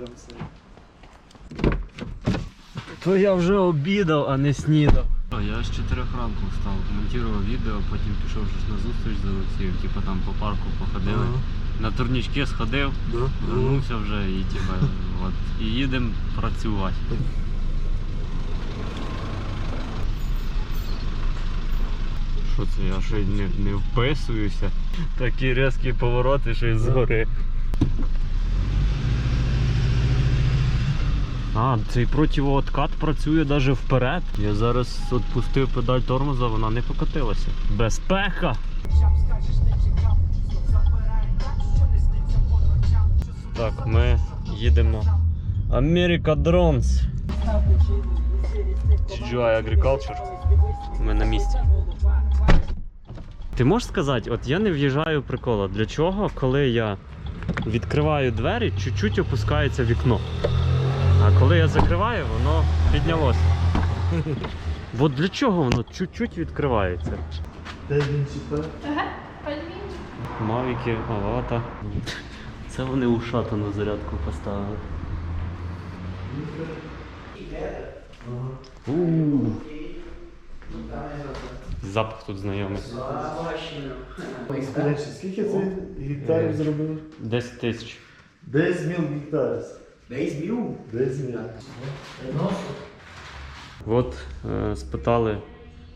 прям все. То я вже обідав, а не снідав. Я з 4 ранку встав, монтував відео, потім пішов щось на зустріч з Олексієм, типу там по парку походили. На турнічки сходив, Да? вже і типу, от, і їдемо працювати. Що це, я ще не, не вписуюся. Такі різкі повороти ще й згори. А, цей противооткат працює навіть вперед. Я зараз відпустив педаль тормоза, вона не покотилася. Безпека! Так, ми їдемо America Drones. CGI Agriculture. Ми на місці. Ти можеш сказати, от я не в'їжджаю в прикола. Для чого, коли я відкриваю двері, чуть-чуть опускається вікно. А коли я закриваю, воно піднялося. От для чого воно чуть-чуть відкривається? Де він читав? Мавіки, авата. Це вони ушатану зарядку поставили. У. Запах тут знайомий. Скільки це гектарів зробили? 10 тисяч. 10 міл гектарів. 10 mil? 10 міл. От е, спитали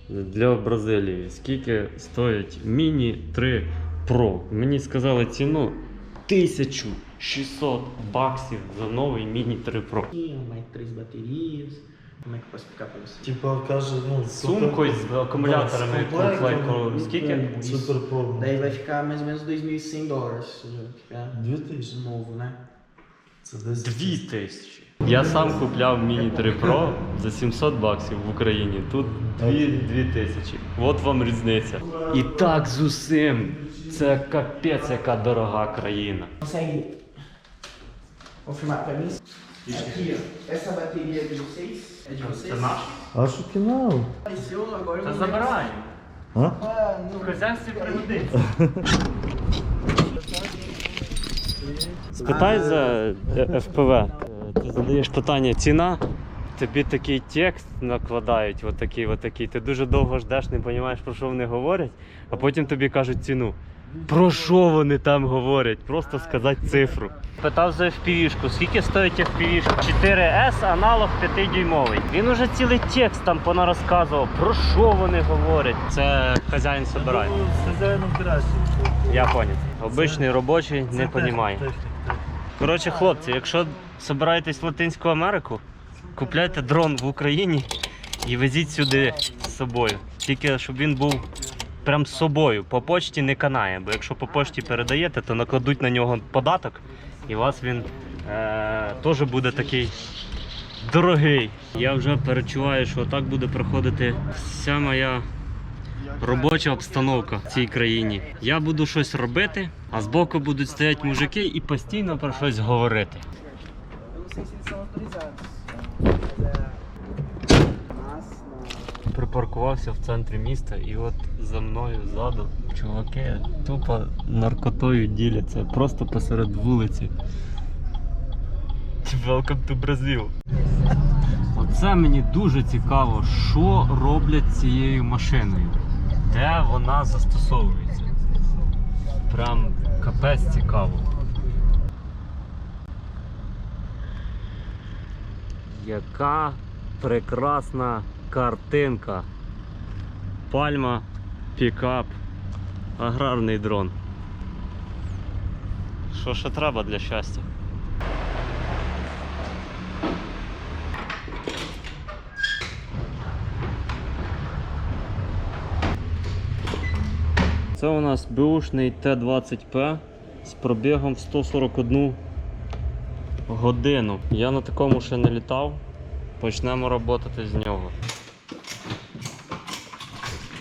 для Бразилії, скільки стоїть Міні 3 Pro. Мені сказали ціну 1600 баксів за новий Міні 3 Pro. Explicar pra você? Типа каже, ну, З сумкою з акумуляторами комплектом. Скільки? Супер повно. Daí vai ficar mais ou menos 2.100 dólares. Ou seja, vai ficar 2000. novo, né? Це 10 Дві тисячі. Я сам купляв Міні 3 Pro за 700 баксів в Україні. Тут 2, 2 тисячі. От вам різниця. І так з усім. Це капець, яка дорога країна. Essa bateria é de vocês? É de vocês? А що кінав? Apareceu, agora eu Та забирай. А? Ah, não. В хазяйстві пригодиться. Спитай за ФПВ. Е, Ти задаєш питання ціна, тобі такий текст накладають, отакий, отакий. Ти дуже довго ждеш, не розумієш, про що вони говорять, а потім тобі кажуть ціну. Про що вони там говорять? Просто сказати цифру. Питав за FPV-шку, скільки стоїть FPV-шка? 4S аналог 5-дюймовий. Він уже цілий текст там понарозказував, про що вони говорять. Це хазяїн собирає. З хазяїном краще. Я понял. Обичний робочий не розуміє. Коротше, хлопці, якщо збираєтесь в Латинську Америку, купляйте дрон в Україні і везіть сюди з собою. Тільки щоб він був прям з собою. По почті не канає, бо якщо по почті передаєте, то накладуть на нього податок, і у вас він е, теж буде такий дорогий. Я вже перечуваю, що так буде проходити вся моя робоча обстановка в цій країні. Я буду щось робити, а збоку будуть стояти мужики і постійно про щось говорити. Припаркувався в центрі міста, і от за мною ззаду чуваки тупо наркотою діляться, просто посеред вулиці. Welcome to Brazil. Оце мені дуже цікаво, що роблять цією машиною, де вона застосовується. Прям капець цікаво. Яка прекрасна картинка. Пальма, пікап, аграрний дрон. Що ще треба для щастя? Це у нас бушний Т-20П з пробігом в 141 годину. Я на такому ще не літав. Почнемо працювати з нього.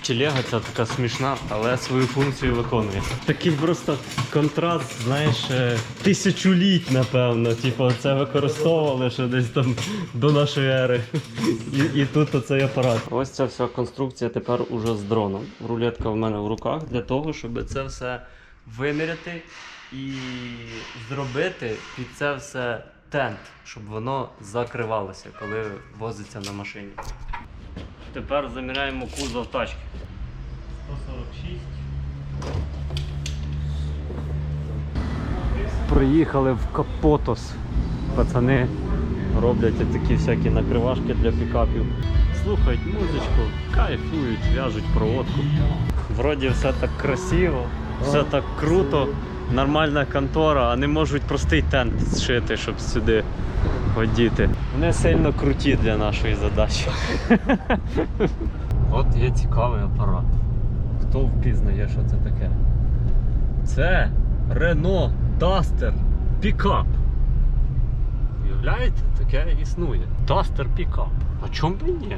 Телега ця така смішна, але свою функцію виконує. Такий просто контраст, знаєш, е, тисячоліть, напевно. Типу, це використовували ще десь там до нашої ери. І, і тут оцей апарат. Ось ця вся конструкція тепер уже з дроном. Рулетка в мене в руках для того, щоб це все виміряти і зробити під це все тент, щоб воно закривалося, коли возиться на машині. Тепер заміряємо кузов тачки. 146. Приїхали в Капотос. Пацани роблять такі всякі накривашки для пікапів. Слухають музичку, кайфують, в'яжуть проводку. Вроді все так красиво, все так круто, нормальна контора, а не можуть простий тент зшити, щоб сюди одіти. Вони сильно круті для нашої задачі. От є цікавий апарат. Хто впізнає, що це таке? Це Renault Duster Pickup. Уявляєте, таке існує. Duster Pickup. А чому б ні?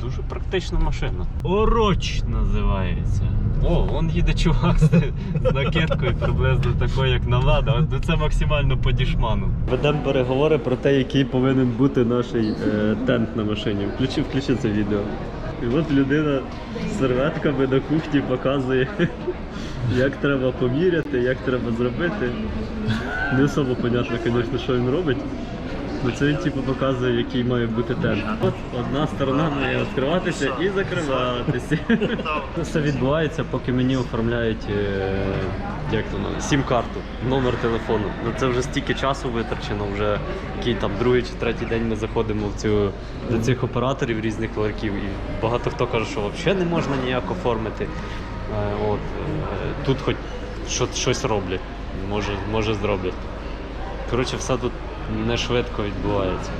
Дуже практична машина. Ороч називається. О, вон їде чувак з, з накидкою приблизно такою, як на влада. Ну це максимально по дішману. Ведемо переговори про те, який повинен бути наш е, тент на машині. Включи, включи це відео. І от людина з серветками на кухні показує, як треба поміряти, як треба зробити. Не особо понятно, звісно, що він робить. Ну це типу показує, який має бути тент. От одна сторона має відкриватися і закриватися. Все відбувається, поки мені оформляють е, як то сім-карту, номер телефону. Ну це вже стільки часу витрачено, вже який там другий чи третій день ми заходимо в цю, до цих операторів різних ларків. І багато хто каже, що взагалі не можна ніяк оформити. Е, От, е, тут хоч щось роблять, може, може зроблять. Коротше, все тут не швидко відбувається.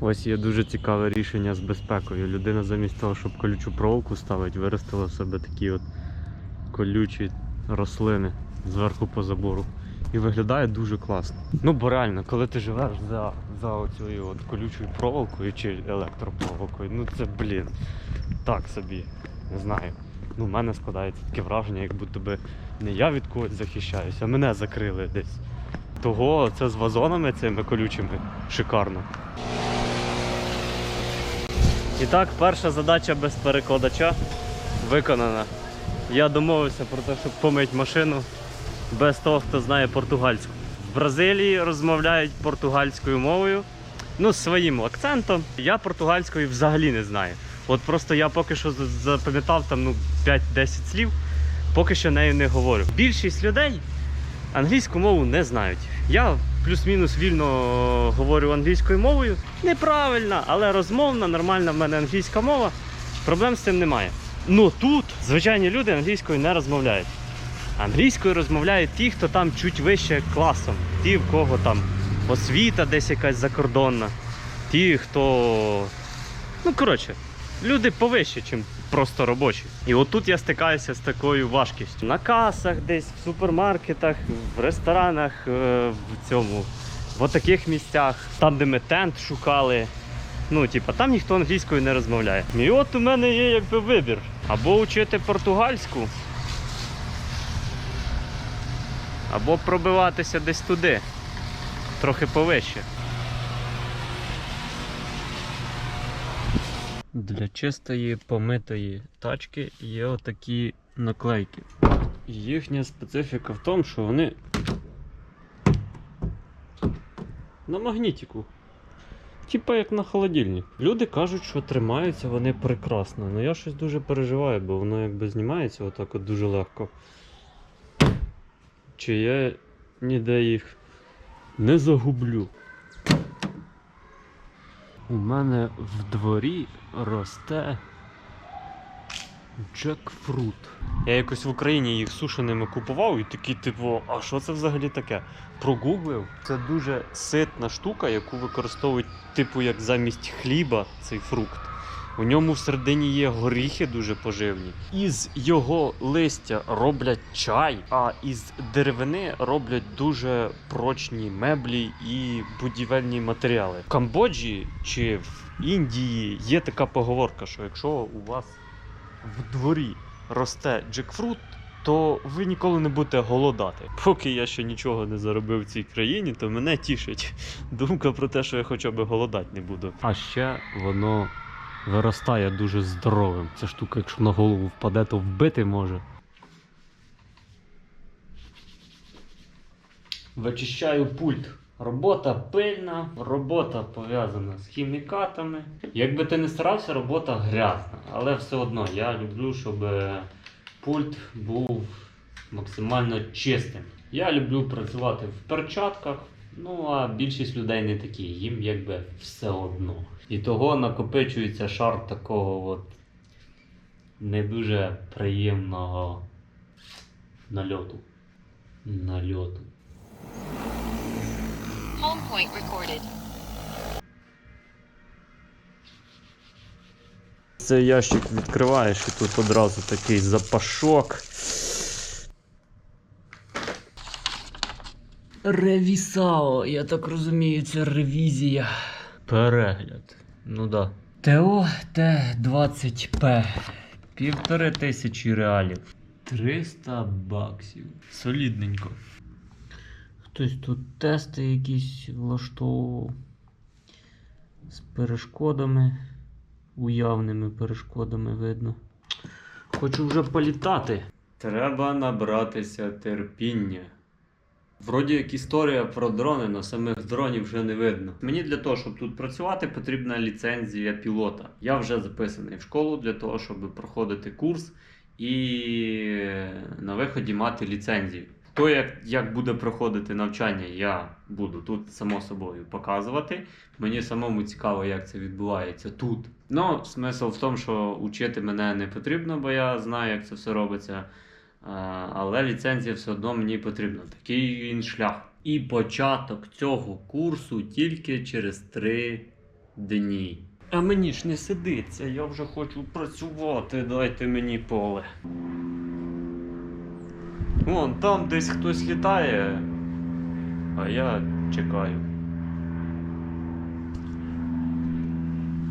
Ось є дуже цікаве рішення з безпекою. Людина замість того, щоб колючу проволоку ставити, виростила в себе такі от колючі рослини зверху по забору. І виглядає дуже класно. Ну бо реально, коли ти живеш за, за оцією от колючою проволокою чи електропроволокою, ну це блін. Так собі, не знаю. Ну, в мене складається таке враження, як будто би не я від когось захищаюся, а мене закрили десь. Того це з вазонами цими колючими шикарно. І так, перша задача без перекладача виконана. Я домовився про те, щоб помити машину без того, хто знає португальську. В Бразилії розмовляють португальською мовою, ну, з своїм акцентом. Я португальської взагалі не знаю. От просто я поки що запам'ятав там ну, 5-10 слів, поки що нею не говорю. Більшість людей англійську мову не знають. Я плюс-мінус вільно говорю англійською мовою. Неправильно, але розмовна, нормальна в мене англійська мова. Проблем з цим немає. Ну тут звичайні люди англійською не розмовляють. Англійською розмовляють ті, хто там чуть вище класом, ті, в кого там освіта десь якась закордонна, ті, хто. Ну, коротше, люди повище, ніж просто робочі. І отут я стикаюся з такою важкістю. На касах, десь в супермаркетах, в ресторанах, е, в цьому, в таких місцях, там, де ми тент шукали. Ну, типа, там ніхто англійською не розмовляє. І от у мене є якби вибір. Або вчити португальську, або пробиватися десь туди, трохи повище. Для чистої помитої тачки є отакі наклейки. Їхня специфіка в тому, що вони на магнітику. Типа як на холодильник. Люди кажуть, що тримаються вони прекрасно. але я щось дуже переживаю, бо воно якби знімається отак от дуже легко. Чи я ніде їх не загублю. У мене в дворі росте джекфрут. Я якось в Україні їх сушеними купував і такий, типу, а що це взагалі таке? Прогуглив. Це дуже ситна штука, яку використовують, типу, як замість хліба цей фрукт. У ньому всередині є горіхи дуже поживні. Із його листя роблять чай, а із деревини роблять дуже прочні меблі і будівельні матеріали. В Камбоджі чи в Індії є така поговорка, що якщо у вас в дворі росте джекфрут, то ви ніколи не будете голодати. Поки я ще нічого не заробив в цій країні, то мене тішить думка про те, що я хоча б голодати не буду. А ще воно виростає дуже здоровим. Ця штука, якщо на голову впаде, то вбити може. Вичищаю пульт Робота пильна, робота пов'язана з хімікатами. Якби ти не старався, робота грязна. Але все одно я люблю, щоб е, пульт був максимально чистим. Я люблю працювати в перчатках, ну а більшість людей не такі, їм якби все одно. І того накопичується шар такого от не дуже приємного нальоту. Нальоту. Home point recorded. Цей ящик відкриваєш і тут одразу такий запашок. Ревісао, я так розумію, це ревізія. Перегляд. Ну да. ТО Т-20П. Півтори тисячі реалів. 300 баксів. Солідненько. Хтось тут тести якісь влаштовував. З перешкодами. Уявними перешкодами видно. Хочу вже політати. Треба набратися терпіння. Вроді як історія про дрони, але самих дронів вже не видно. Мені для того, щоб тут працювати, потрібна ліцензія пілота. Я вже записаний в школу для того, щоб проходити курс і на виході мати ліцензію. То, як, як буде проходити навчання, я буду тут само собою показувати. Мені самому цікаво, як це відбувається тут. Ну, смисл в тому, що учити мене не потрібно, бо я знаю, як це все робиться. Але ліцензія все одно мені потрібна. Такий він шлях. І початок цього курсу тільки через три дні. А мені ж не сидиться, я вже хочу працювати, дайте мені поле. Вон там десь хтось літає, а я чекаю.